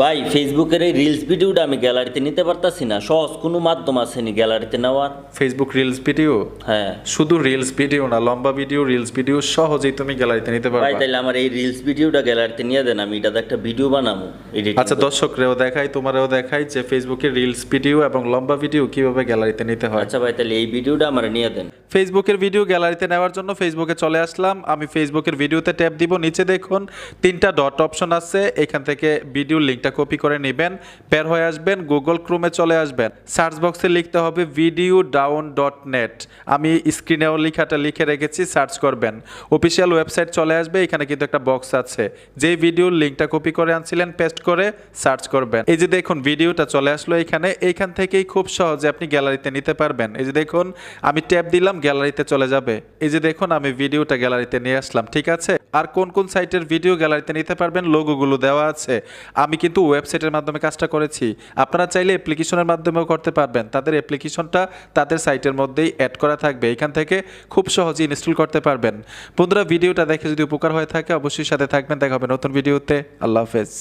ভাই ফেসবুকের এই রিলস ভিডিওটা আমি গ্যালারিতে নিতে পারতাছি না। সহজ কোনো মাধ্যম আসেনি গ্যালারিতে নেওয়ার? ফেসবুক রিলস ভিডিও হ্যাঁ। শুধু রিলস ভিডিও না লম্বা ভিডিও রিলস ভিডিও সহজেই তুমি গ্যালারিতে নিতে ভাই পারবে তাইলে আমার এই রিলস ভিডিওটা গ্যালারিতে নিয়ে দেন আমি এটাতে একটা ভিডিও বানাবো এডিট আচ্ছা দর্শকরেও দেখাই তোমারও দেখাই যে ফেসবুকে রিলস ভিডিও এবং লম্বা ভিডিও কীভাবে গ্যালারিতে নিতে হয়। আচ্ছা ভাই তাহলে এই ভিডিওটা আমার নিয়ে দেন। ফেসবুকের ভিডিও গ্যালারিতে নেওয়ার জন্য ফেসবুকে চলে আসলাম। আমি ফেসবুকের ভিডিওতে ট্যাপ দিব নিচে দেখুন তিনটা ডট অপশন আছে। এখান থেকে ভিডিও লিঙ্কটা কপি করে নেবেন, বের হয়ে আসবেন গুগল ক্রোমে চলে আসবেন। সার্চ বক্সে লিখতে হবে ভিডিও ডাউন ডট নেট আমি স্ক্রিনেও লেখাটা লিখে রেখেছি সার্চ করবেন। অফিসিয়াল ওয়েবসাইট চলে আসবে, এখানে কিন্তু একটা বক্স আছে। যে ভিডিওর লিঙ্কটা কপি করে আনছিলেন পেস্ট করে সার্চ করবেন। এই যে দেখুন ভিডিওটা চলে আসলো এখানে। এইখান থেকেই খুব সহজে আপনি গ্যালারিতে নিতে পারবেন। এই যে দেখুন, আমি ট্যাপ দিলাম গ্যালারিতে চলে যাবে। এই যে দেখুন, আমি ভিডিওটা গ্যালারিতে নিয়ে আসলাম, ঠিক আছে? আর কোন কোন সাইটের ভিডিও গ্যালারিতে নিতে পারবেন লোগোগুলো দেওয়া আছে। আমি কিন্তু ওয়েবসাইটের মাধ্যমে কাজটা করেছি। আপনারা চাইলে অ্যাপ্লিকেশনের মাধ্যমেও করতে পারবেন। তাদের অ্যাপ্লিকেশনটা তাদের সাইটের মধ্যেই অ্যাড করা থাকবে। এখান থেকে খুব সহজে ইনস্টল করতে পারবেন। বন্ধুরা ভিডিওটা দেখে যদি উপকার হয়ে থাকে, অবশ্যই সাথে থাকবেন। দেখা হবে নতুন ভিডিওতে আল্লাহ হাফেজ।